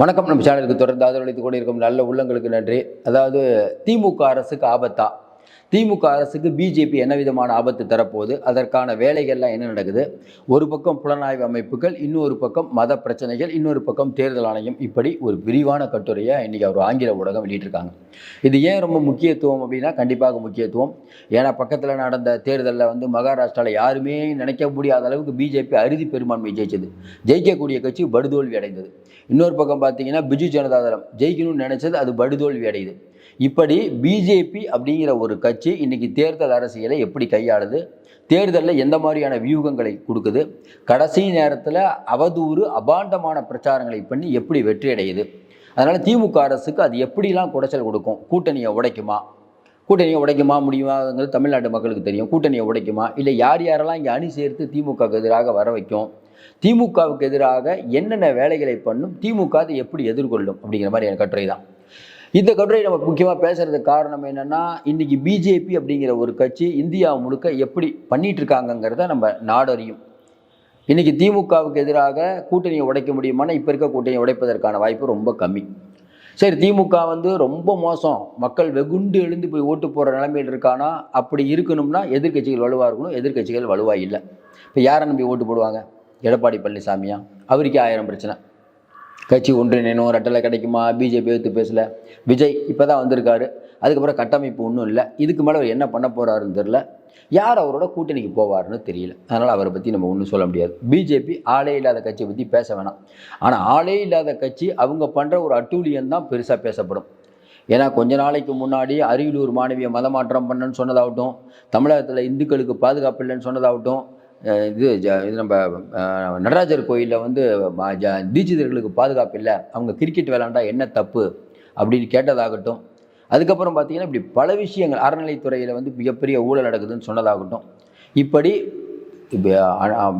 வணக்கம். நம்ம சேனலுக்கு தொடர்ந்து ஆதரவளித்துக் கொண்டிருக்கும் நல்ல உள்ளங்களுக்கு நன்றி. அதாவது திமுக அரசுக்கு ஆபத்தா? திமுக அரசுக்கு பிஜேபி என்ன விதமான ஆபத்து தரப்போகுது? அதற்கான வேலைகள்லாம் என்ன நடக்குது? ஒரு பக்கம் புலனாய்வு அமைப்புகள் இன்னொரு பக்கம் மத பிரச்சனைகள் இன்னொரு பக்கம் தேர்தல் ஆணையம். இப்படி ஒரு விரிவான கட்டுரையை இன்றைக்கி அவர் ஆங்கில ஊடகம் வெளியிட்டிருக்காங்க. இது ஏன் ரொம்ப முக்கியத்துவம் அப்படின்னா கண்டிப்பாக முக்கியத்துவம். ஏன்னா பக்கத்தில் நடந்த தேர்தலில் வந்து மகாராஷ்டிராவில் யாருமே நினைக்க முடியாத அளவுக்கு பிஜேபி அறுதி பெரும்பான்மை ஜெயிச்சது. ஜெயிக்கக்கூடிய கட்சி படுதோல்வி அடைந்தது. இன்னொரு பக்கம் பார்த்தீங்கன்னா பிஜு ஜனதா தளம் ஜெயிக்கணும்னு நினைச்சது அது படுதோல்வி அடையுது. இப்படி பிஜேபி அப்படிங்கிற ஒரு கட்சி இன்னைக்கு தேர்தல் அரசியலை எப்படி கையாளுது? தேர்தலில் எந்த மாதிரியான வியூகங்களை கொடுக்குது? கடைசி நேரத்தில் அவதூறு அபாண்டமான பிரச்சாரங்களை பண்ணி எப்படி வெற்றி அடையுது? அதனால் திமுக அரசுக்கு அது எப்படிலாம் குடைச்சல் கொடுக்கும்? கூட்டணியை உடைக்குமா? கூட்டணியை உடைக்குமா முடியுமாங்கிறது தமிழ்நாட்டு மக்களுக்கு தெரியும். கூட்டணியை உடைக்குமா? இல்லை யார் யாரெல்லாம் இங்கே அணி சேர்த்து திமுக எதிராக வர வைக்கும்? திமுகவுக்கு எதிராக என்னென்ன வேலைகளை பண்ணும் திமுக அதை எப்படி எதிர்கொள்ளும் அப்படிங்கிற மாதிரி என் கட்டுரை தான். இந்த கட்டுரை நம்ம முக்கியமாக பேசுறதுக்கு காரணம் என்னென்னா இன்றைக்கி பிஜேபி அப்படிங்கிற ஒரு கட்சி இந்தியா முழுக்க எப்படி பண்ணிட்டு இருக்காங்கங்கிறத நம்ம நாடறியும் இன்றைக்கி திமுகவுக்கு எதிராக கூட்டணியை உடைக்க முடியுமானா இப்போ இருக்க கூட்டணியை உடைப்பதற்கான வாய்ப்பு ரொம்ப கம்மி. சரி திமுக வந்து ரொம்ப மோசம். மக்கள் வெகுண்டு எழுந்து போய் ஓட்டு போகிற நிலைமையில் இருக்கானா? அப்படி இருக்கணும்னா எதிர்க்கட்சிகள் வலுவாக இருக்கணும் எதிர்க்கட்சிகள் வலுவாக இல்லை. இப்போ யாரை நம்பி ஓட்டு போடுவாங்க? எடப்பாடி பழனிசாமியா? அவருக்கே ஆயிரம் பிரச்சனை. கட்சி ஒன்றிணைணும் ரெட்டலை கிடைக்குமா? பிஜேபி எடுத்து பேசல. விஜய் இப்போ தான் வந்திருக்காரு. அதுக்கப்புறம் கட்டமைப்பு ஒன்றும் இல்லை. இதுக்கு மேலே அவர் என்ன பண்ண போகிறாருன்னு தெரில யார் அவரோட கூட்டணிக்கு போவார்னு தெரியல. அதனால் அவரை பற்றி நம்ம ஒன்றும் சொல்ல முடியாது. பிஜேபி ஆளே இல்லாத கட்சியை பற்றி பேச வேணாம். ஆனால் ஆளே இல்லாத கட்சி அவங்க பண்ணுற ஒரு அட்டூழியம் தான் பெருசாக பேசப்படும். ஏன்னா கொஞ்ச நாளைக்கு முன்னாடி அரியலூர் மாணவியை மதமாற்றம் பண்ணுன்னு சொன்னதாகட்டும் தமிழகத்தில் இந்துக்களுக்கு பாதுகாப்பு இல்லைன்னு சொன்னதாகட்டும் இது ஜ- இது நம்ம நடராஜர் கோயிலில் வந்து தீட்சிதர்களுக்கு பாதுகாப்பு இல்லை. அவங்க கிரிக்கெட் விளாண்டா என்ன தப்பு? அப்படின்னு கேட்டதாகட்டும். அதுக்கப்புறம் பார்த்தீங்கன்னா இப்படி பல விஷயங்கள் அறநிலைத்துறையில் வந்து மிகப்பெரிய ஊழல் நடக்குதுன்னு சொன்னதாகட்டும். இப்படி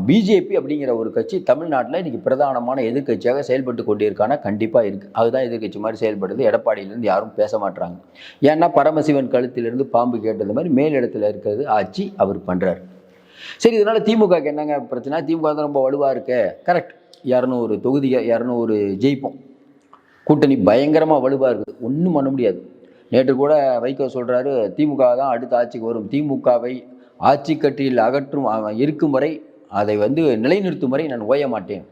பிஜேபி அப்படிங்கிற ஒரு கட்சி தமிழ்நாட்டில் இன்றைக்கி பிரதானமான எதிர்க்கட்சியாக செயல்பட்டு கொண்டிருக்கானா? கண்டிப்பாக இருக்குது அதுதான் எதிர்கட்சி மாதிரி செயல்படுது. எடப்பாடியிலேருந்து யாரும் பேச மாட்டுறாங்க ஏன்னா பரமசிவன் கழுத்திலிருந்து பாம்பு கேட்டது மாதிரி மேலிடத்தில் இருக்கிறது ஆட்சி அவர் பண்ணுறாரு சரி இதனால் திமுகவுக்கு என்னங்க பிரச்சனை? திமுக தான் ரொம்ப வலுவாக இருக்கு. கரெக்ட் இரநூறு தொகுதி இரநூறு ஜெயிப்போம். கூட்டணி பயங்கரமாக வலுவாக இருக்குது ஒன்றும் பண்ண முடியாது. நேற்று கூட வைகோ சொல்கிறாரு திமுக தான் அடுத்த ஆட்சிக்கு வரும். திமுகவை ஆட்சி கட்டியில் அகற்றும் இருக்கும் வரை அதை வந்து நிலைநிறுத்தும் வரை நான் ஓய மாட்டேன்.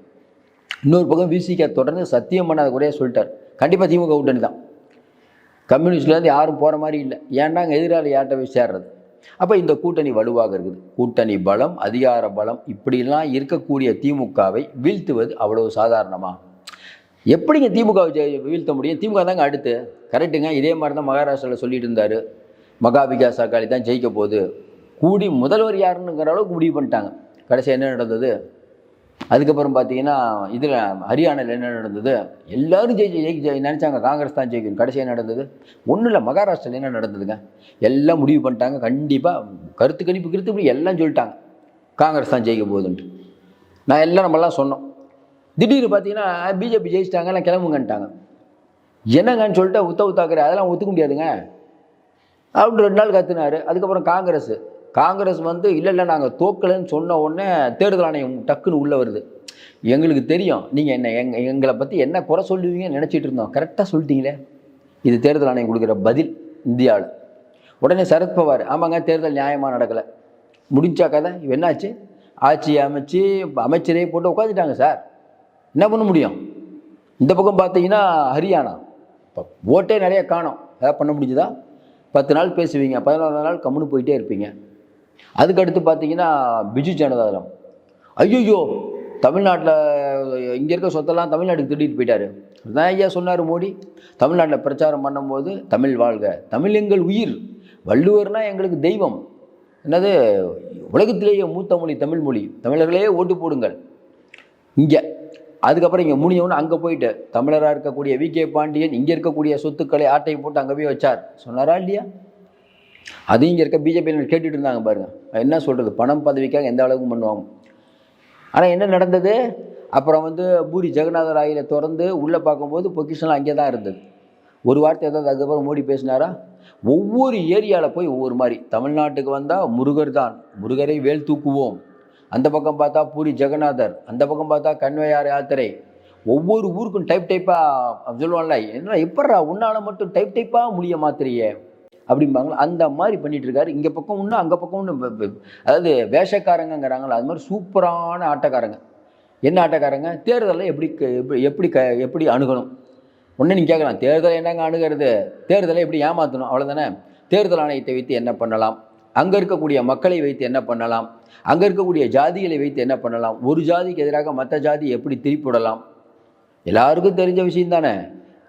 இன்னொரு பக்கம் விசிக தொடர்ந்து சத்தியம் பண்ணாத குறையாக சொல்லிட்டார். கண்டிப்பாக திமுக கூட்டணி தான். கம்யூனிஸ்ட்லேருந்து யாரும் போகிற மாதிரி இல்லை. ஏன்டாங்க அங்கே எதிராளி யார்கிட்ட போய் சேர்றது? அப்போ இந்த கூட்டணி வலுவாக இருக்குது. கூட்டணி பலம் அதிகார பலம் இப்படிலாம் இருக்கக்கூடிய திமுகவை வீழ்த்துவது அவ்வளவு சாதாரணமா? எப்படிங்க திமுகவை வீழ்த்த முடியும்? திமுக தாங்க அடுத்து. கரெக்டுங்க இதே மாதிரி தான் மகாராஷ்டிராவில் சொல்லிட்டு இருந்தார். மகா விகாஸ் அகாலி தான் ஜெயிக்க போகுது. கூடி முதல்வர் யாருன்னுங்கிற அளவுக்கு முடிவு பண்ணிட்டாங்க. கடைசி என்ன நடந்தது? அதுக்கப்புறம் பார்த்தீங்கன்னா இதில் ஹரியானாவில் என்ன நடந்தது? எல்லாரும் ஜெயிச்சு ஜெயிக்க நினச்சாங்க. காங்கிரஸ் தான் ஜெயிக்கணும் கடைசியாக நடந்தது? ஒன்றும் இல்லை மகாராஷ்டிராவில் என்ன நடந்ததுங்க? எல்லாம் முடிவு பண்ணிட்டாங்க. கண்டிப்பாக கருத்து கணிப்பு கருத்து இப்படி எல்லாம் சொல்லிட்டாங்க. காங்கிரஸ் தான் ஜெயிக்க போகுதுன்ட்டு. நான் எல்லாம் நம்மலாம் சொன்னோம். திடீர்னு பார்த்தீங்கன்னா பிஜேபி ஜெயிச்சிட்டாங்க எல்லாம் கிளம்புங்கன்ட்டாங்க. என்னங்கன்னு சொல்லிட்டு உத்தவ் தாக்கரே அதெல்லாம் ஒத்துக்க முடியாதுங்க. அப்படின்னு ரெண்டு நாள் கத்துனாரு. அதுக்கப்புறம் காங்கிரஸ். காங்கிரஸ் வந்து இல்லை இல்லை நாங்கள் தோக்கலைன்னு சொன்ன உடனே தேர்தல் ஆணையம் டக்குன்னு உள்ளே வருது. எங்களுக்கு தெரியும். நீங்கள் என்ன எங் எங்களை பற்றி என்ன குறை சொல்லுவீங்கன்னு நினச்சிட்டு இருந்தோம். கரெக்டாக சொல்லிட்டீங்களே. இது தேர்தல் ஆணையம் கொடுக்குற பதில் இந்தியாவில் உடனே சரத்பவார் ஆமாங்க தேர்தல் நியாயமாக நடக்கலை. முடிஞ்சா கதை. என்னாச்சு? ஆட்சி அமைச்சு அமைச்சரே போட்டு உட்காந்துட்டாங்க சார். என்ன பண்ண முடியும்? இந்த பக்கம் பார்த்தீங்கன்னா ஹரியானா. இப்போ ஓட்டே நிறைய காணும். ஏதாவது பண்ண முடிஞ்சுதா? பத்து நாள் பேசுவீங்க. பதினோரு நாள் கம்முன்னு போயிட்டே இருப்பீங்க. அதுக்கடுத்து பார்த்தீங்கன்னா பிஜு ஜனதாதளம். ஐயோ தமிழ்நாட்டில் இங்கே இருக்க சொத்தெல்லாம் தமிழ்நாட்டுக்கு திருடிட்டு போயிட்டாரு. அதான் ஐயா சொன்னார் மோடி. தமிழ்நாட்டில் பிரச்சாரம் பண்ணும்போது தமிழ் வாழ்க தமிழ் எங்கள் உயிர் வள்ளுவர்னா எங்களுக்கு தெய்வம். என்னது உலகத்திலேயே மூத்த மொழி தமிழ் மொழி. தமிழர்களே ஓட்டு போடுங்கள். இங்கே அதுக்கப்புறம் இங்கே முடிஞ்சவொன்னு அங்கே போயிட்டு தமிழராக இருக்கக்கூடிய வி கே பாண்டியன் இங்கே இருக்கக்கூடிய சொத்துக்களை ஆட்டை போட்டு அங்கே போய் வச்சார். சொன்னாரா இல்லையா? அது இங்கே இருக்க பிஜேபியினர் கேட்டுட்டு இருந்தாங்க பாருங்க. என்ன சொல்கிறது பணம் பதவிக்காக எந்த அளவுக்கு பண்ணுவாங்க? ஆனால் என்ன நடந்தது? அப்புறம் வந்து பூரி ஜெகநாதர் ஆயில திறந்து உள்ளே பார்க்கும்போது பொக்கிஷன்லாம் அங்கே தான் இருந்தது. ஒரு வார்த்தை ஏதாவது அதுக்கப்புறம் மோடி பேசினாரா? ஒவ்வொரு ஏரியாவில் போய் ஒவ்வொரு மாதிரி. தமிழ்நாட்டுக்கு வந்தால் முருகர் தான். முருகரை வேல் தூக்குவோம். அந்த பக்கம் பார்த்தா பூரி ஜெகநாதர். அந்த பக்கம் பார்த்தா கண்வையார் யாத்திரை. ஒவ்வொரு ஊருக்கும் டைப் டைப்பாக சொல்லுவான்ல என்ன எப்பட்றா உன்னால் மட்டும் டைப் டைப்பாக முடிய மாத்திரியே? அப்படிம்பாங்களா அந்த மாதிரி பண்ணிட்டு இருக்காரு இங்கே பக்கம் ஒன்று அங்கே பக்கம் ஒன்று அதாவது வேஷக்காரங்கங்கிறாங்களா அது மாதிரி சூப்பரான ஆட்டக்காரங்க. என்ன ஆட்டக்காரங்க? தேர்தலில் எப்படி க- எப்படி எப்படி க எப்படி அணுகணும்? ஒன்று நீங்கள் கேட்கலாம் தேர்தலை என்னங்க அணுகிறது? தேர்தலை எப்படி ஏமாற்றணும் அவ்வளோதானே தேர்தல் ஆணையத்தை வைத்து என்ன பண்ணலாம்? அங்கே இருக்கக்கூடிய மக்களை வைத்து என்ன பண்ணலாம்? அங்கே இருக்கக்கூடிய ஜாதிகளை வைத்து என்ன பண்ணலாம்? ஒரு ஜாதிக்கு எதிராக மற்ற ஜாதி எப்படி திருப்பிவிடலாம் எல்லாருக்கும் தெரிஞ்ச விஷயம் தானே?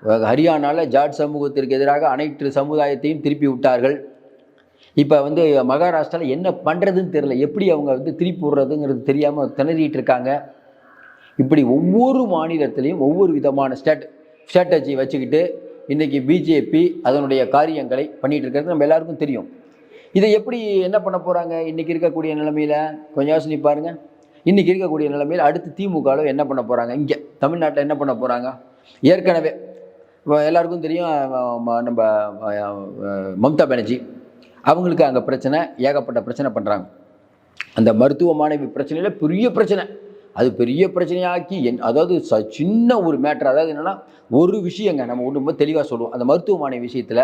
ஹரியானாவில் ஜாட் சமூகத்திற்கு எதிராக அனைத்து சமுதாயத்தையும் திருப்பி விட்டார்கள். இப்போ வந்து மகாராஷ்டிராவில் என்ன பண்ணுறதுன்னு தெரியல. எப்படி அவங்க வந்து திருப்பி விடுறதுங்கிறது தெரியாமல் திணறிட்டு இருக்காங்க. இப்படி ஒவ்வொரு மாநிலத்திலையும் ஒவ்வொரு விதமான ஸ்ட்ராட் ஸ்ட்ராட்டஜி வச்சுக்கிட்டு இன்றைக்கி பிஜேபி அதனுடைய காரியங்களை பண்ணிகிட்டு இருக்கிறது நம்ம எல்லாருக்கும் தெரியும். இதை எப்படி என்ன பண்ண போகிறாங்க இன்றைக்கி இருக்கக்கூடிய நிலைமையில்? கொஞ்சம் யோசனை பாருங்க. இன்றைக்கி இருக்கக்கூடிய நிலைமையில் அடுத்து திமுகவில் என்ன பண்ண போகிறாங்க இங்கே தமிழ்நாட்டில் என்ன பண்ண போகிறாங்க ஏற்கனவே இப்போ எல்லாருக்கும் தெரியும் நம்ம மம்தா பானர்ஜி. அவங்களுக்கு அங்கே பிரச்சனை ஏகப்பட்ட பிரச்சனை பண்ணுறாங்க அந்த மருத்துவ மாணவி பிரச்சனையில் பெரிய பிரச்சனை. அது பெரிய பிரச்சனையாக்கி என் அதாவது ச சின்ன ஒரு மேட்ரு அதாவது என்னென்னா ஒரு விஷயங்க நம்ம ஒன்று ரொம்ப தெளிவாக சொல்லுவோம். அந்த மருத்துவ மாணவி விஷயத்தில்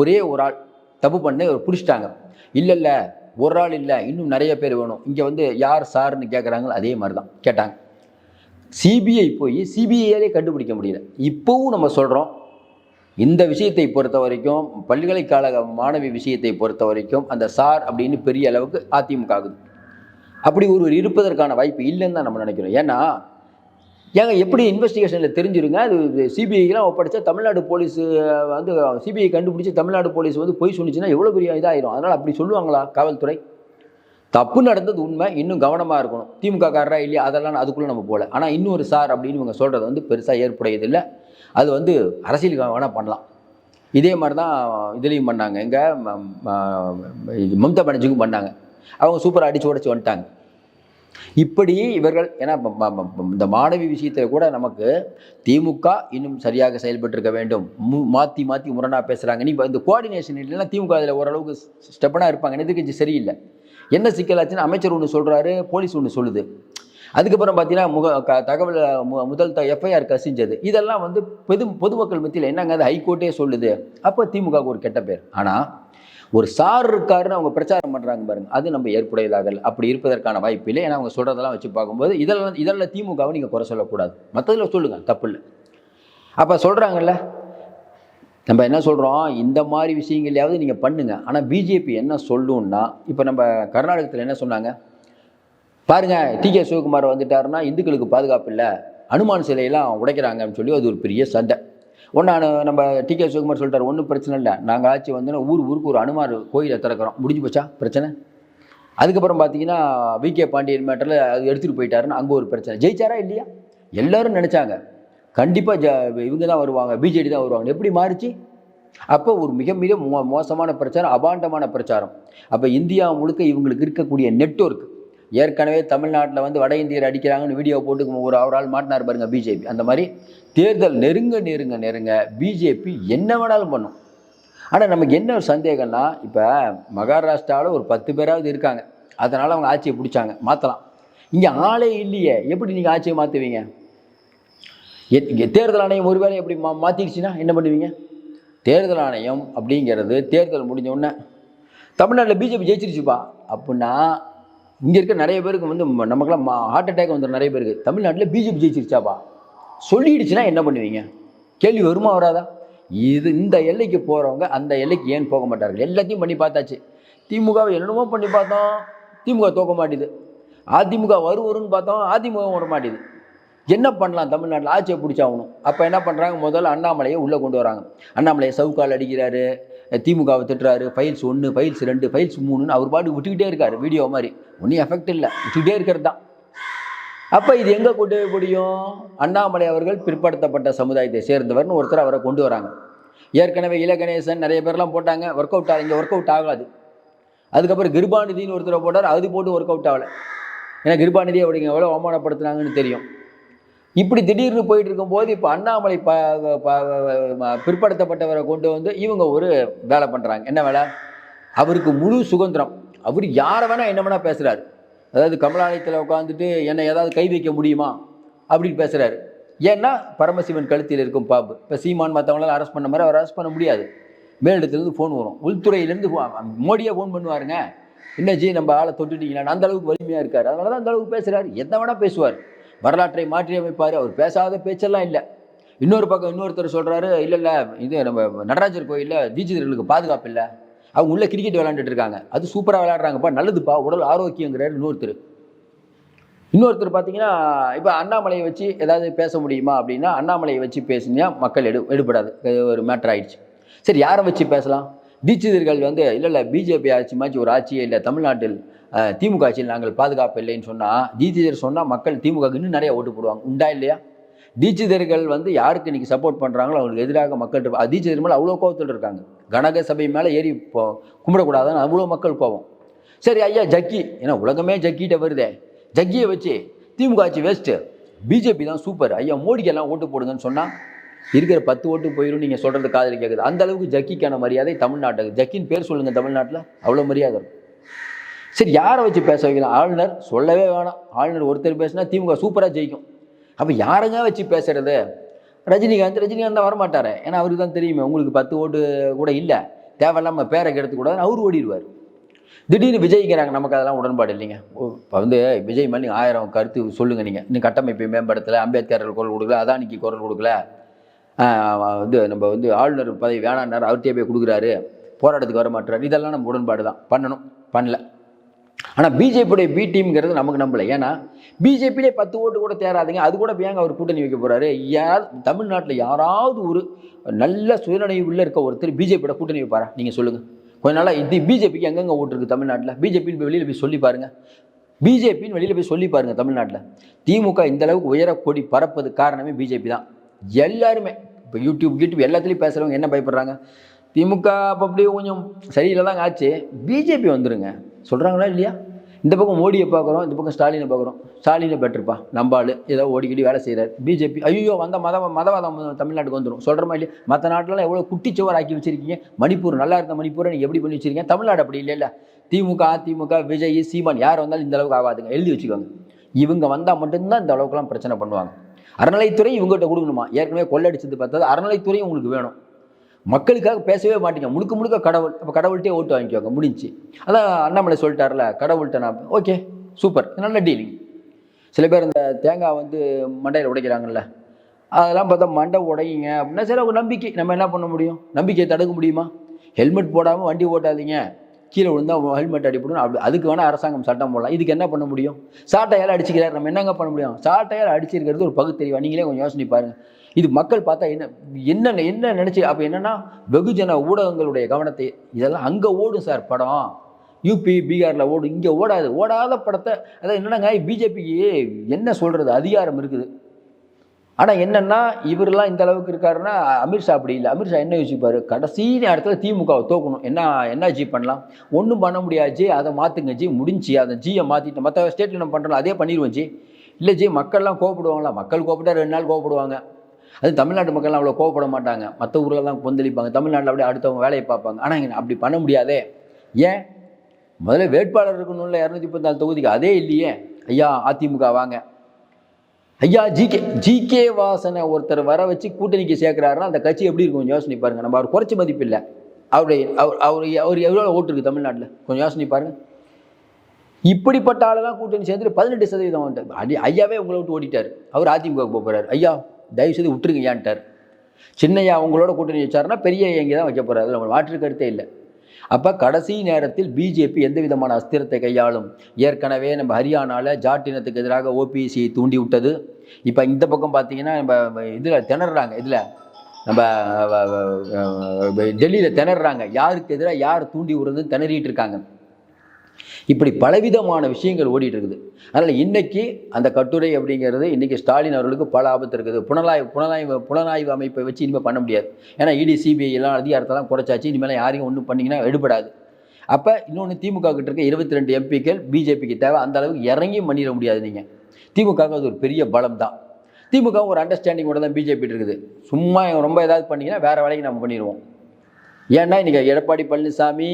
ஒரே ஒரு ஆள் தப்பு பண்ணி அவர் பிடிச்சிட்டாங்க. இல்லை இல்லை ஒரு ஆள் இல்லை இன்னும் நிறைய பேர் வேணும். இங்கே வந்து யார் சார்னு கேட்குறாங்களோ அதே மாதிரி தான் கேட்டாங்க. சிபிஐ போய் சிபிஐயாலே கண்டுபிடிக்க முடியல. இப்போவும் நம்ம சொல்கிறோம் இந்த விஷயத்தை பொறுத்த வரைக்கும் பல்கலைக்கழக மாணவி விஷயத்தை பொறுத்த வரைக்கும் அந்த சார் அப்படின்னு பெரிய அளவுக்கு அதிமுக ஆகுது. அப்படி ஒருவர் இருப்பதற்கான வாய்ப்பு இல்லைன்னு தான் நம்ம நினைக்கிறோம். ஏன்னா ஏங்க எப்படி இன்வெஸ்டிகேஷனில் தெரிஞ்சிருங்க? அது சிபிஐக்கெலாம் ஒப்படைச்சா தமிழ்நாடு போலீஸ் வந்து சிபிஐ கண்டுபிடிச்சி தமிழ்நாடு போலீஸ் வந்து பொய் சொன்னிச்சுன்னா எவ்வளோ பெரிய இதாகிடும் அதனால் அப்படி சொல்லுவாங்களா காவல்துறை? தப்பு நடந்தது உண்மை. இன்னும் கவனமாக இருக்கணும். திமுக காரரா இல்லையா? அதெல்லாம் அதுக்குள்ளே நம்ம போகல. ஆனால் இன்னொரு சார் அப்படின்னு இவங்க சொல்கிறது வந்து பெருசாக ஏற்புடையதில்லை. அது வந்து அரசியலுக்கு வேணால் பண்ணலாம். இதே மாதிரி தான் இதுலேயும் பண்ணாங்க. எங்கே மம்தா பானர்ஜிக்கும் பண்ணாங்க. அவங்க சூப்பராக அடிச்சு உடச்சி வந்துட்டாங்க. இப்படி இவர்கள் ஏன்னா இந்த மாணவி விஷயத்தில் கூட நமக்கு திமுக இன்னும் சரியாக செயல்பட்டிருக்க வேண்டும். மாற்றி மாற்றி முரணாக பேசுகிறாங்க நீ இந்த கோஆர்டினேஷன் இல்லைன்னா திமுக அதில் ஓரளவுக்கு ஸ்டெப்பனாக இருப்பாங்க. எதிர்க்கட்சி சரியில்லை. என்ன சிக்கலாச்சுன்னா அமைச்சர் ஒன்று சொல்கிறாரு போலீஸ் ஒன்று சொல்லுது. அதுக்கப்புறம் பார்த்தீங்கன்னா முக க தகவல் மு- முதல் த எஃப்ஐஆர் கசிஞ்சது. இதெல்லாம் வந்து பொது பொதுமக்கள் மத்தியில் என்னங்க அது? ஹைகோர்ட்டே சொல்லுது. அப்போ திமுகவுக்கு ஒரு கெட்ட பேர். ஆனால் ஒரு சார் இருக்காருன்னு அவங்க பிரச்சாரம் பண்ணுறாங்க பாருங்க. அது நம்ம ஏற்புடையதாக இல்லை அப்படி இருப்பதற்கான வாய்ப்பு இல்லை. ஏன்னா அவங்க சொல்கிறதெல்லாம் வச்சு பார்க்கும்போது இதெல்லாம் இதெல்லாம் திமுகவை நீங்கள் குறை சொல்லக்கூடாது. மற்றதில் சொல்லுங்கள் தப்பு இல்லை. அப்போ சொல்கிறாங்கல்ல நம்ம என்ன சொல்கிறோம் இந்த மாதிரி விஷயங்களையாவது நீங்கள் பண்ணுங்கள் ஆனால் பிஜேபி என்ன சொல்லுன்னா இப்போ நம்ம கர்நாடகத்தில் என்ன சொன்னாங்க? பாருங்க டி கே சிவகுமார் வந்துட்டாருன்னா இந்துக்களுக்கு பாதுகாப்பு இல்லை. அனுமான் சிலையெல்லாம் உடைக்கிறாங்கன்னு சொல்லி அது ஒரு பெரிய சண்டை. ஒன்று நம்ம டி கே சிவகுமார் சொல்லிட்டார் ஒன்றும் பிரச்சனை இல்லை. நாங்கள் ஆட்சி வந்து ஊர் ஊருக்கு ஒரு அனுமார் கோயிலை திறக்கிறோம். முடிஞ்சு போச்சா? பிரச்சனை? அதுக்கப்புறம் பார்த்தீங்கன்னா வி கே பாண்டியன் மேட்டரில் அது எடுத்துகிட்டு போயிட்டாருன்னு அங்கே ஒரு பிரச்சனை. ஜெயிச்சாரா இல்லையா? எல்லாரும் நினச்சாங்க. கண்டிப்பாக ஜ இவங்க தான் வருவாங்க பிஜேடி தான் வருவாங்க. எப்படி மாறிச்சு? அப்போ ஒரு மிக மிக மோ மோசமான பிரச்சாரம் அபாண்டமான பிரச்சாரம். அப்போ இந்தியா முழுக்க இவங்களுக்கு இருக்கக்கூடிய நெட்ஒர்க் ஏற்கனவே தமிழ்நாட்டில் வந்து வட இந்தியர் அடிக்கிறாங்கன்னு வீடியோ போட்டு ஒரு ஒரு ஆள் மாட்டினார் பாருங்க பிஜேபி அந்த மாதிரி தேர்தல் நெருங்க நெருங்க நெருங்க பிஜேபி என்ன வேணாலும் பண்ணும். ஆனால் நமக்கு என்ன ஒரு சந்தேகம்னா இப்போ மகாராஷ்டிராவில் ஒரு பத்து பேராவது இருக்காங்க. அதனால் அவங்க ஆட்சியை பிடிச்சாங்க. மாற்றலாம் இங்கே ஆளே இல்லையே. எப்படி நீங்கள் ஆட்சியை மாற்றுவீங்க தேர்தல் ஆணையம் ஒருவேளை எப்படி மா மாற்றிடுச்சுன்னா என்ன பண்ணுவீங்க? தேர்தல் ஆணையம் அப்படிங்கிறது தேர்தல் முடிஞ்ச உடனே தமிழ்நாட்டில் பிஜேபி ஜெயிச்சிருச்சுப்பா. அப்படின்னா இங்கே இருக்க நிறைய பேருக்கு வந்து நமக்குலாம் ஹார்ட் அட்டாக் வந்துடும் நிறைய பேருக்கு தமிழ்நாட்டில் பிஜேபி ஜெயிச்சிருச்சாப்பா? சொல்லிடுச்சுன்னா என்ன பண்ணுவீங்க? கேள்வி வருமா வராதா? இது இந்த எல்லைக்கு போகிறவங்க அந்த எல்லைக்கு ஏன் போக மாட்டார்கள்? எல்லாத்தையும் பண்ணி பார்த்தாச்சு. திமுகவை என்னமோ பண்ணி பார்த்தோம். திமுக தோக்க மாட்டேது. அதிமுக வரும் வரும்னு பார்த்தோம். அதிமுக வர மாட்டேது. என்ன பண்ணலாம் தமிழ்நாட்டில்? ஆட்சியை பிடிச்சாகணும். அப்போ என்ன பண்ணுறாங்க முதல்ல அண்ணாமலையை உள்ளே கொண்டு வராங்க. அண்ணாமலையை சவுக்கால் அடிக்கிறாரு. திமுகவை திட்டுறாரு. ஃபைல்ஸ் ஒன்று ஃபைல்ஸ் ரெண்டு ஃபைல்ஸ் மூணுன்னு அவர் பாட்டுக்கு விட்டுக்கிட்டே இருக்கார். வீடியோ மாதிரி. ஒன்றும் எஃபெக்ட் இல்லை. விட்டுக்கிட்டே இருக்கிறது தான். அப்போ இது எங்கே கொண்டு போய் முடியும் அண்ணாமலை அவர்கள் பிற்படுத்தப்பட்ட சமுதாயத்தை சேர்ந்தவர்னு ஒருத்தர் அவரை கொண்டு வராங்க. ஏற்கனவே இலகணேசன் நிறைய பேர்லாம் போட்டாங்க. ஒர்க் அவுட் இங்கே ஒர்க் அவுட் ஆகாது. அதுக்கப்புறம் கிருபாநிதின்னு ஒருத்தரை போட்டார். அது போட்டு ஒர்க் அவுட் ஆகலை. ஏன்னா கிருபாநிதி அப்படிங்க எவ்வளோ அவமானப்படுத்துனாங்கன்னு தெரியும். இப்படி திடீர்னு போயிட்டு இருக்கும்போது இப்போ அண்ணாமலை ப பிற்படுத்தப்பட்டவரை கொண்டு வந்து இவங்க ஒரு வேலை பண்ணுறாங்க என்ன வேலை? அவருக்கு முழு சுதந்திரம். அவர் யாரை வேணால் என்ன வேணால் பேசுகிறாரு அதாவது கமலாலயத்தில் உட்காந்துட்டு என்னை ஏதாவது கை வைக்க முடியுமா? அப்படின்னு பேசுகிறாரு ஏன்னா பரமசிவன் கழுத்தில் இருக்கும் பாம்பு. இப்போ சீமான் மற்றவங்களாம் அரெஸ்ட் பண்ண மாதிரி அவர் அரெஸ்ட் பண்ண முடியாது. மேலிடத்துலேருந்து ஃபோன் வரும். உள்துறையிலேருந்து மோடியாக ஃபோன் பண்ணுவாருங்க. என்ன ஜி நம்ம ஆளை தொட்டுட்டீங்களா? அந்த அளவுக்கு வலிமையாக இருக்கார். அதனால தான் அந்த அளவுக்கு பேசுகிறாரு எதை வேணால் பேசுவார். வரலாற்றை மாற்றி அமைப்பார். அவர் பேசாத பேச்செல்லாம் இல்லை. இன்னொரு பக்கம் இன்னொருத்தர் சொல்கிறாரு இல்லை இல்லை இது நம்ம நடராஜர் கோயிலில் தீட்சிதர்களுக்கு பாதுகாப்பு இல்லை. அவங்க உள்ள கிரிக்கெட் விளையாண்டுட்டு இருக்காங்க அது சூப்பராக விளையாடுறாங்கப்பா நல்லதுப்பா. உடல் ஆரோக்கியங்கிறாரு இன்னொருத்தர். இன்னொருத்தர் பார்த்தீங்கன்னா இப்போ அண்ணாமலையை வச்சு ஏதாவது பேச முடியுமா அப்படின்னா அண்ணாமலையை வச்சு பேசினா மக்கள் எடு எடுபடாது. ஒரு மேட்டர் ஆயிடுச்சு. சரி யாரை வச்சு பேசலாம்? தீட்சிதர்கள் வந்து இல்லை இல்லை பிஜேபி ஆட்சி மாதிரி ஒரு ஆட்சியே இல்லை. தமிழ்நாட்டில் திமுக ஆட்சியில் நாங்கள் பாதுகாப்பு இல்லைன்னு சொன்னால் தீட்சிதர் சொன்னால் மக்கள் திமுக இன்னும் நிறைய ஓட்டு போடுவாங்க. உண்டா இல்லையா? தீட்சிதர்கள் வந்து யாருக்கு இன்றைக்கி சப்போர்ட் பண்ணுறாங்களோ அவங்களுக்கு எதிராக மக்கள் இருப்பா- தீட்சிதர் மேலே அவ்வளோ கோபத்தில் இருக்காங்க. கனக சபை மேலே ஏறி போ கும்பிடக்கூடாதுன்னு அவ்வளோ மக்கள் கோபம். சரி ஐயா ஜக்கி. ஏன்னா உலகமே ஜக்கிட்ட வருதே. ஜக்கியை வச்சு திமுக ஆட்சி வேஸ்ட்டு பிஜேபி தான் சூப்பர் ஐயா மோடிக்கு எல்லாம் ஓட்டு போடுங்கன்னு சொன்னால் இருக்கிற பத்து ஓட்டு போயிடும் நீங்கள் சொல்கிறது காதல் கேட்குது அந்த அளவுக்கு ஜக்கிக்கான மரியாதை தமிழ்நாட்டுக்கு. ஜக்கின்னு பேர் சொல்லுங்கள் தமிழ்நாட்டில். அவ்வளோ மரியாதை இருக்கும் சரி யாரை வச்சு பேச வைக்கலாம்? ஆளுநர் சொல்லவே வேணாம். ஆளுநர் ஒருத்தர் பேசினா திமுக சூப்பராக ஜெயிக்கும். அப்போ யாருங்க வச்சு பேசுறது? ரஜினிகாந்த் ரஜினிகாந்த் தான் வரமாட்டார். ஏன்னா அவருக்கு தான் தெரியுமே உங்களுக்கு பத்து ஓட்டு கூட இல்லை. தேவையில்லாமல் பேரை கெடுத்துக்கூடாதுன்னு அவர் ஓடிடுவார். திடீர்னு விஜய்ங்கிறாங்க நமக்கு அதெல்லாம் உடன்பாடு இல்லைங்க. இப்போ வந்து விஜய் மேலே நீங்கள் ஆயிரம் கருத்து சொல்லுங்கள் நீங்கள் இன்னும் கட்டமைப்பை மேம்படுத்தலை அம்பேத்கர் குரல் கொடுக்கல அதானிக்கு குரல் கொடுக்கல. வந்து நம்ம வந்து ஆளுநர் பதவி வேணான்னார் அவர்கிட்டயே போய் கொடுக்குறாரு. போராட்டத்துக்கு வர மாட்டாரு இதெல்லாம் நம்ம உடன்பாடு தான் பண்ணணும். பண்ணல. ஆனால் பிஜேபியுடைய பி டீம்ங்கிறது நமக்கு நம்பலை. ஏன்னா பிஜேபியிலே பத்து ஓட்டு கூட தேராதுங்க. அது கூட இப்ப ஏங்க அவர் கூட்டணி வைக்க போகிறாரு யாராவது தமிழ்நாட்டில் யாராவது ஒரு நல்ல சுயநினைவுள்ள இருக்க ஒருத்தர் பிஜேபியோட கூட்டணி வைப்பாரா? நீங்கள் சொல்லுங்கள் கொஞ்ச நாளாக இது பிஜேபிக்கு எங்கெங்கே ஓட்டு இருக்குது தமிழ்நாட்டில்? பிஜேபின்னு வெளியில் போய் சொல்லி பாருங்கள் பிஜேபின்னு வெளியில் போய் சொல்லி பாருங்கள் தமிழ்நாட்டில். திமுக இந்த அளவுக்கு உயர கொடி பறப்பது காரணமே பிஜேபி தான். எல்லாருமே இப்போ யூடியூப் யூடியூப் எல்லாத்துலேயும் பேசுகிறவங்க என்ன பயப்படுறாங்க? திமுக அப்போ அப்படியே கொஞ்சம் சரியில்லை தாங்க ஆச்சு பிஜேபி வந்துருங்க. சொல்கிறாங்களா இல்லையா? இந்த பக்கம் மோடியை பார்க்குறோம் இந்த பக்கம் ஸ்டாலினை பார்க்குறோம். ஸ்டாலினை பெட்டர்ப்பா நம்ம ஆள். ஏதோ ஓடிக்கிட்டு வேலை செய்கிறார் பிஜேபி ஐயோ வந்த மத மதவாதம் தமிழ்நாட்டுக்கு வந்துடும் சொல்கிறோமா இல்லையா? மற்ற நாட்டிலலாம் எவ்வளோ குட்டிச்சுவர் ஆக்கி வச்சிருக்கீங்க? மணிப்பூர் நல்லா இருந்த மணிப்பூரை நீங்கள் எப்படி பண்ணி வச்சிருக்கீங்க? தமிழ்நாடு அப்படி இல்லை இல்லை திமுக அதிமுக விஜய் சீமான் யார் வந்தாலும் இந்த அளவுக்கு ஆகாதுங்க. எழுதி வச்சுக்கோங்க. இவங்க வந்தால் மட்டும்தான் இந்த அளவுக்குலாம் பிரச்சனை பண்ணுவாங்க. அறநிலைத்துறை இவங்ககிட்ட கொடுக்கணுமா? ஏற்கனவே கொள்ளடிச்சது பார்த்தது அறநிலைத்துறையும் உங்களுக்கு வேணும். மக்களுக்காக பேசவே மாட்டீங்க. முழுக்க முழுக்க கடவுள் அப்போ கடவுள்கிட்டே ஓட்டு வாங்கிக்கோங்க. முடிஞ்சு. அதான் அண்ணாமலை சொல்லிட்டார்ல கடவுள்கிட்ட நான் ஓகே சூப்பர். நல்ல டீலிங் சில பேர் இந்த தேங்காய் வந்து மண்டையில் உடைக்கிறாங்கல்ல அதெல்லாம் பார்த்தா மண்டை உடையுங்க அப்படின்னா சரி ஒரு நம்பிக்கை. நம்ம என்ன பண்ண முடியும்? நம்பிக்கையை தடுக்க முடியுமா? ஹெல்மெட் போடாமல் வண்டி ஓட்டாதீங்க. கீழே விழுந்தா ஹெல்மெட் அடிப்படும் அப்படி அதுக்கு வேணால் அரசாங்கம் சட்டம் போடலாம். இதுக்கு என்ன பண்ண முடியும்? சாட்டையால் அடிச்சுக்கிறார். நம்ம என்னங்க பண்ண முடியும்? சாட்டையால் அடிச்சிருக்கிறது ஒரு பகுத்தறிவா. நீங்களே கொஞ்சம் யோசனை பாருங்கள் இது மக்கள் பார்த்தா என்ன என்ன என்ன நினச்சி அப்போ என்னென்னா வெகுஜன ஊடகங்களுடைய கவனத்தை இதெல்லாம் அங்கே ஓடும் சார் படம். யூபி பீகாரில் ஓடும் இங்கே ஓடாது. ஓடாத படத்தை அதான் என்னென்னாங்க பிஜேபிக்கு என்ன சொல்கிறது அதிகாரம் இருக்குது. ஆனால் என்னென்னா இவரெல்லாம் இந்த அளவுக்கு இருக்காருன்னா அமித்ஷா அப்படி இல்லை. அமித்ஷா என்ன யோசிப்பாரு? கடைசி நேரத்தில் திமுகவை தோக்கணும். என்ன என்ன ஜி பண்ணலாம்? ஒன்றும் பண்ண முடியாது அதை மாற்றுங்க ஜி முடிஞ்சு. அதை ஜியை மாற்றிட்டு மற்ற ஸ்டேட்டில் நம்ம பண்ணுறோம் அதே பண்ணிடுவோம் ஜி. இல்லை ஜி மக்கள்லாம் கோப்பிடுவாங்களா மக்கள் கோப்பிட்டா ரெண்டு நாள் கோப்பிடுவாங்க அது தமிழ்நாட்டு மக்கள்லாம் அவ்வளோ கோவப்பட மாட்டாங்க. மற்ற ஊரில் தான் கொந்தளிப்பாங்க. தமிழ்நாட்டில் அப்படியே அடுத்தவங்க வேலையை பார்ப்பாங்க. ஆனால் இங்கே அப்படி பண்ண முடியாதே. ஏன்? முதல்ல வேட்பாளர் இருக்கணும்ல இரநூத்தி முப்பத்தாலு தொகுதிக்கு. அதே இல்லையே. ஐயா அதிமுக வாங்க. ஐயா ஜிகே ஜிகே வாசனை ஒருத்தர் வர வச்சு கூட்டணிக்கு சேர்க்குறாருன்னா அந்த கட்சி எப்படி இருக்கும்? கொஞ்சம் யோசனை பாருங்க. நம்ம அவர் குறைச்ச மதிப்பு இல்லை. அவருடைய அவர் அவர் அவர் எவ்வளோ ஓட்டு இருக்குது தமிழ்நாட்டில்? கொஞ்சம் யோசனை பாருங்கள் இப்படிப்பட்ட ஆளெல்லாம் கூட்டணி சேர்ந்துட்டு பதினெட்டு சதவீதம் வந்துட்டு அடி ஐயாவே உங்களை விட்டு ஓடிட்டார். அவர் அதிமுக போக போகிறார் ஐயா தயவு செய்து விட்டுருங்க ஏன்ட்டார் சின்னையா அவங்களோட கூட்டணி வச்சாருன்னா பெரிய எங்கே தான் வைக்க போகிறார் அதில் நம்ம மாற்று கருத்தே இல்லை அப்போ கடைசி நேரத்தில் பிஜேபி எந்த விதமான அஸ்திரத்தை கையாளும் ஏற்கனவே நம்ம ஹரியானாவில் ஜாட் இனத்துக்கு எதிராக ஓபிசி தூண்டி விட்டது இப்போ இந்த பக்கம் பார்த்தீங்கன்னா நம்ம இதில் திணறாங்க இதில் நம்ம டெல்லியில் திணறாங்க யாருக்கு எதிராக யார் தூண்டி விடுறதுன்னு திணறிட்டு இருக்காங்க இப்படி பலவிதமான விஷயங்கள் ஓடிட்டு இருக்குது அதனால் இன்னைக்கு அந்த கட்டுரை அப்படிங்கிறது இன்னைக்கு ஸ்டாலின் அவர்களுக்கு பல ஆபத்து இருக்குது. புலனாய்வு புலனாய்வு புலனாய்வு அமைப்பை வச்சு இனிமேல் பண்ண முடியாது. ஏன்னா இடி சிபிஐ எல்லாம் அதிகாரத்தெல்லாம் குறைச்சாச்சு. இனிமேல் யாரையும் ஒன்றும் பண்ணிங்கன்னா எடுபடாது. அப்போ இன்னொன்று திமுக கிட்ட இருக்க இருபத்தி ரெண்டு எம்பிக்கள் பிஜேபிக்கு தேவை. அந்த அளவுக்கு இறங்கி பண்ணிட முடியாது நீங்கள் திமுக அது ஒரு பெரிய பலம் தான் திமுக ஒரு அண்டர்ஸ்டாண்டிங்கோட தான் பிஜேபி இருக்குது. சும்மா ரொம்ப ஏதாவது பண்ணீங்கன்னா வேறு வேலைக்கு நம்ம பண்ணிடுவோம். ஏன்னா இன்றைக்கி எடப்பாடி பழனிசாமி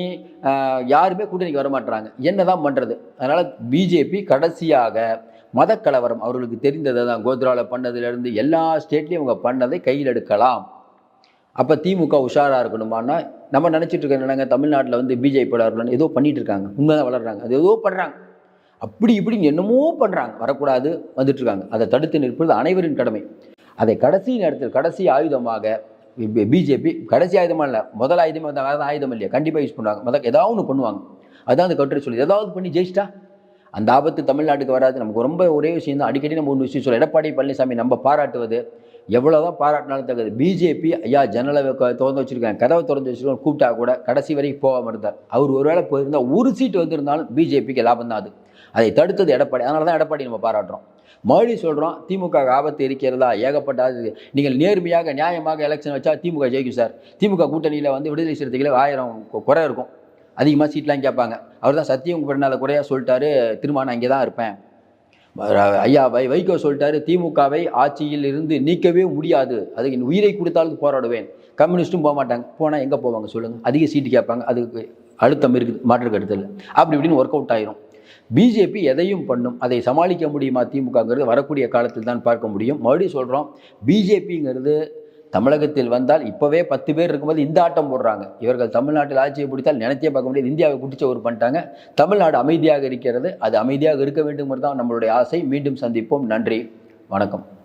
யாருமே கூட்டணிக்கு வர மாட்டுறாங்க என்ன தான் பண்ணுறது அதனால் பிஜேபி கடைசியாக மத கலவரம் அவர்களுக்கு தெரிந்ததை தான் கோத்ராவில் பண்ணதுலேருந்து எல்லா ஸ்டேட்லேயும் அவங்க பண்ணதை கையில் எடுக்கலாம். அப்போ திமுக உஷாராக இருக்கணுமான்னா நம்ம நினச்சிட்டு இருக்க என்னங்க தமிழ்நாட்டில் வந்து பிஜேபி வளரணும்னு ஏதோ பண்ணிட்டு இருக்காங்க. உண்மைதான் வளர்றாங்க. அது ஏதோ பண்ணுறாங்க அப்படி இப்படி என்னமோ பண்ணுறாங்க வரக்கூடாது வந்துட்டு இருக்காங்க. அதை தடுத்து நிற்பது அனைவரின் கடமை. அதை கடைசி நேரத்தில் கடைசி ஆயுதமாக பிஜேபி கடைசி ஆயுதமா இல்லை முதல் ஆயுதமே வந்து அதான் ஆயுதம் இல்லையா? கண்டிப்பாக யூஸ் பண்ணுவாங்க. முதல் ஏதாவது ஒன்று பண்ணுவாங்க. அதான் அந்த கட்டுரை சொல்லி ஏதாவது பண்ணி ஜெயிச்சிட்டா? அந்த ஆபத்து தமிழ்நாட்டுக்கு வராது. நமக்கு ரொம்ப ஒரே விஷயம் தான். அடிக்கடி நம்ம ஒன்று விஷயம் சொல்லுவோம் எடப்பாடி பழனிசாமி நம்ம பாராட்டுவது எவ்வளோதான் பாராட்டினாலும் தகுது. பிஜேபி ஐயா ஜன்னலை திறந்து வச்சுருக்காங்க. கதவை திறந்து வச்சுருக்கோம் கூப்பிட்டா கூட கடைசி வரைக்கும் போகாமல் இருந்தார். அவர் ஒருவேளை போயிருந்தால் ஒரு சீட்டு வந்திருந்தாலும் பிஜேபிக்கு லாபம் தான் அது. அதை தடுத்தது எடப்பாடி. அதனால தான் எடப்பாடி நம்ம பாராட்டுறோம். மறுபடியும் சொல்கிறோம் திமுக ஆபத்து இருக்கிறதா? ஏகப்பட்ட நீங்கள் நேர்மையாக நியாயமாக எலெக்ஷன் வச்சா திமுக ஜெயிக்கும் சார். திமுக கூட்டணியில் வந்து விடுதலை சிறுத்தைகளை ஆயிரம் குறை இருக்கும். அதிகமாக சீட்லாம் கேட்பாங்க. அவர் தான் சத்தியம் பிறனால குறையாக சொல்லிட்டாரு. திரும்ப நான் இங்கே தான் இருப்பேன் ஐயா வை வைகோ சொல்லிட்டாரு திமுகவை ஆட்சியில் இருந்து நீக்கவே முடியாது. அதுக்கு என் உயிரை கொடுத்தாலும் போராடுவேன். கம்யூனிஸ்ட்டும் போக மாட்டாங்க. போனால் எங்கே போவாங்க சொல்லுங்கள் அதிக சீட்டு கேட்பாங்க. அதுக்கு அழுத்தம் இருக்குது மாற்று கருத்து அப்படி இப்படின்னு ஒர்க் அவுட் ஆயிரும். பிஜேபி எதையும் பண்ணும் அதை சமாளிக்க முடியுமா திமுகங்கிறது வரக்கூடிய காலத்தில் தான் பார்க்க முடியும். மறுபடியும் சொல்கிறோம் பிஜேபிங்கிறது தமிழகத்தில் வந்தால் இப்போவே பத்து பேர் இருக்கும்போது இந்த ஆட்டம் போடுறாங்க. இவர்கள் தமிழ்நாட்டில் ஆட்சியை பிடித்தால் நினைத்தே பார்க்க முடியாது. இந்தியாவை குடிச்ச ஒரு பண்ணிட்டாங்க. தமிழ்நாடு அமைதியாக இருக்கிறது. அது அமைதியாக இருக்க வேண்டும் தான் நம்மளுடைய ஆசை. மீண்டும் சந்திப்போம். நன்றி. வணக்கம்.